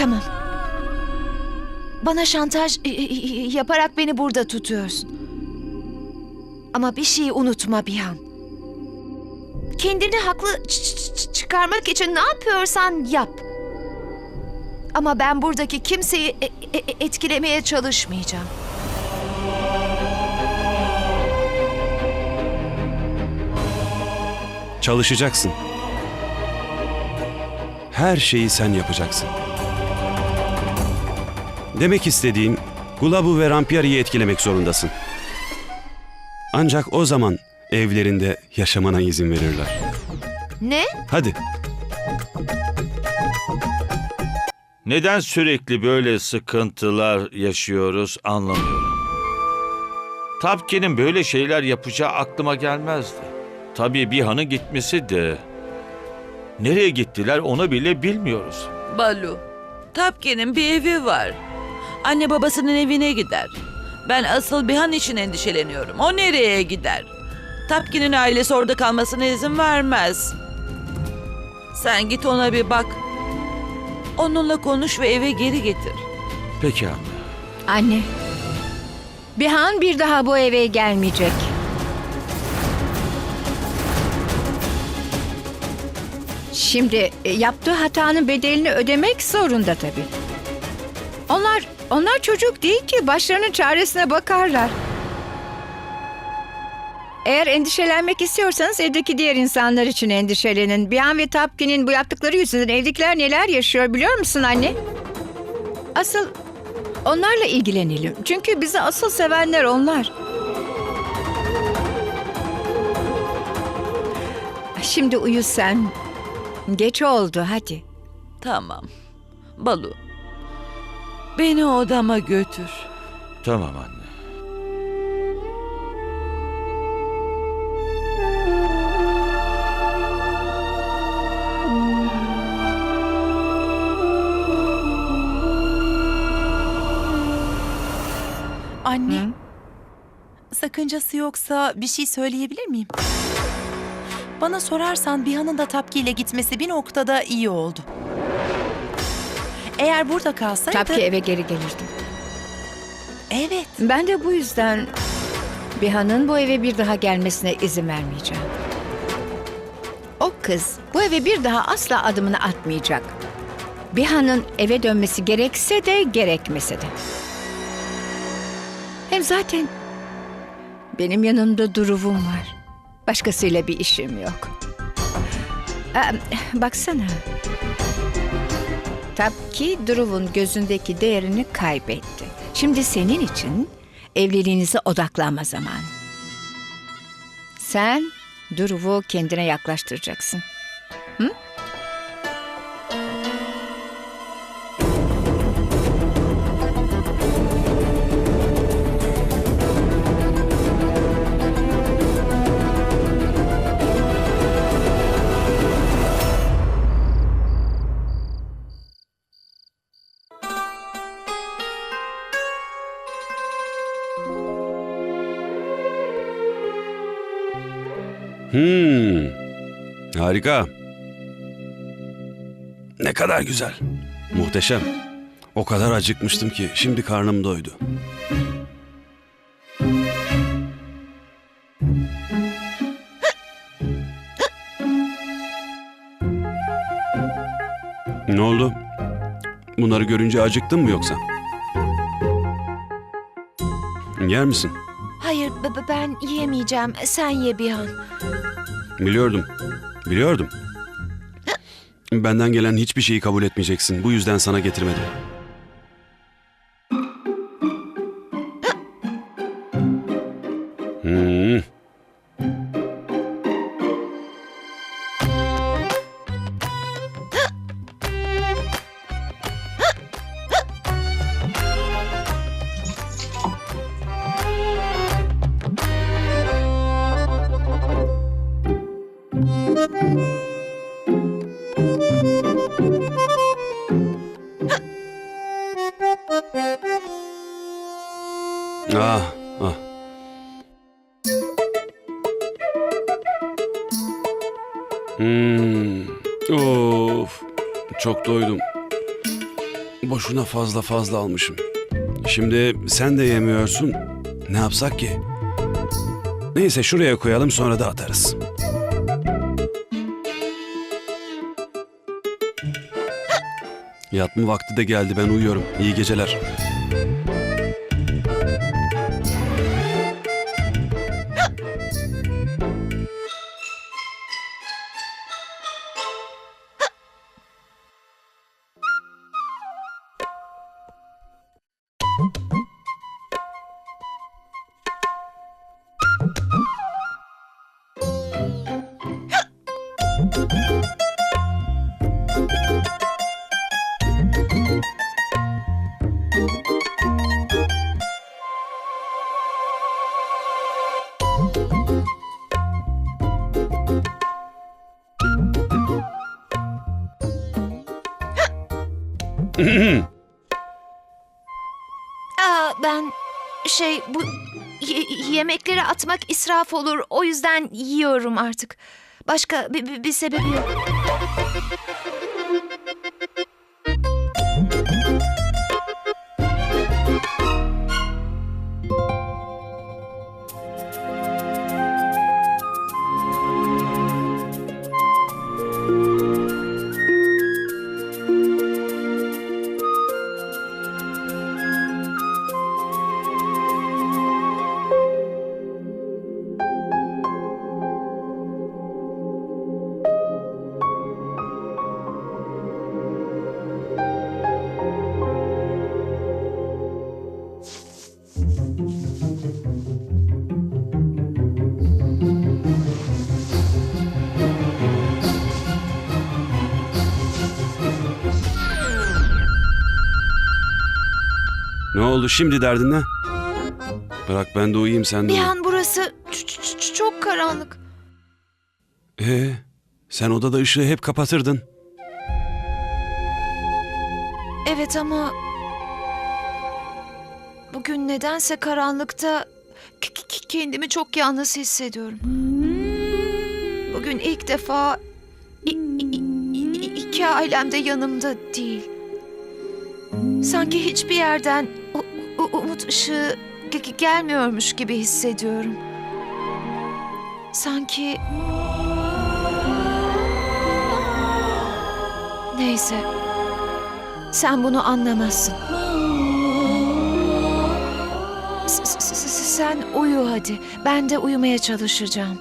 Tamam. Bana şantaj e, e, e, yaparak beni burada tutuyorsun. Ama bir şeyi unutma Bihan. Kendini haklı çıkarmak için ne yapıyorsan yap. Ama ben buradaki kimseyi e- e- etkilemeye çalışmayacağım. Çalışacaksın. Her şeyi sen yapacaksın. Demek istediğim Gulabu ve Rampiari'yi etkilemek zorundasın. Ancak o zaman evlerinde yaşamana izin verirler. Ne? Hadi. Neden sürekli böyle sıkıntılar yaşıyoruz anlamıyorum. Tapki'nin böyle şeyler yapacağı aklıma gelmezdi. Tabii bir hanı gitmesi de. Nereye gittiler onu bile bilmiyoruz. Balu, Tapke'nin bir evi var. Anne babasının evine gider. Ben asıl Bihan için endişeleniyorum. O nereye gider? Tapki'nin ailesi orada kalmasına izin vermez. Sen git ona bir bak. Onunla konuş ve eve geri getir. Peki anne. Anne. Bihan bir daha bu eve gelmeyecek. Şimdi e, yaptığı hatanın bedelini ödemek zorunda tabii. Onlar onlar çocuk değil ki başlarının çaresine bakarlar. Eğer endişelenmek istiyorsanız evdeki diğer insanlar için endişelenin. Bihan ve Tapkin'in bu yaptıkları yüzünden evdekiler neler yaşıyor biliyor musun anne? Asıl Onlarla ilgilenelim. Çünkü bizi asıl sevenler onlar. Şimdi uyu sen. Geç oldu hadi. Tamam. Balu. Beni odama götür. Tamam anne. Anne. Sakıncası yoksa bir şey söyleyebilir miyim? Bana sorarsan Bihan'ın da Tapki ile gitmesi bir noktada iyi oldu. Eğer burada kalsaydı... Tabii eve geri gelirdim. Evet. Ben de bu yüzden Bihan'ın bu eve bir daha gelmesine izin vermeyeceğim. O kız bu eve bir daha asla adımını atmayacak. Bihan'ın eve dönmesi gerekse de gerekmese de. Hem zaten benim yanımda duruvum var. Başkasıyla bir işim yok. Ee, baksana. Tabii Duruv'un gözündeki değerini kaybetti. Şimdi senin için evliliğinize odaklanma zamanı. Sen Duruv'u kendine yaklaştıracaksın. Hmm. Harika. Ne kadar güzel. Muhteşem. O kadar acıkmıştım ki şimdi karnım doydu. Ne oldu? Bunları görünce acıktın mı yoksa? Yer misin? B- b- ben yiyemeyeceğim. Sen ye Bihan. Biliyordum. Biliyordum. Benden gelen hiçbir şeyi kabul etmeyeceksin. Bu yüzden sana getirmedim. Hmm. Ah, ah. Hmm. Of. Çok doydum. Boşuna fazla fazla almışım. Şimdi sen de yemiyorsun. Ne yapsak ki? Neyse şuraya koyalım sonra da atarız. Yatma vakti de geldi ben uyuyorum. İyi geceler. Mm-hmm. Ben şey bu ye- yemekleri atmak israf olur. O yüzden yiyorum artık. Başka bir, bir, bir sebebi yok. Oldu şimdi derdin ne? Bırak ben de uyuyayım sen de Bir uyu. an burası ç- ç- ç- çok karanlık. Ee, sen odada ışığı hep kapatırdın. Evet ama bugün nedense karanlıkta k- k- kendimi çok yalnız hissediyorum. Bugün ilk defa i- i- i- iki ailem de yanımda değil. Sanki hiçbir yerden umut ışığı ge- ge- gelmiyormuş gibi hissediyorum. Sanki Neyse. Sen bunu anlamazsın. S- s- s- Sen uyu hadi. Ben de uyumaya çalışacağım.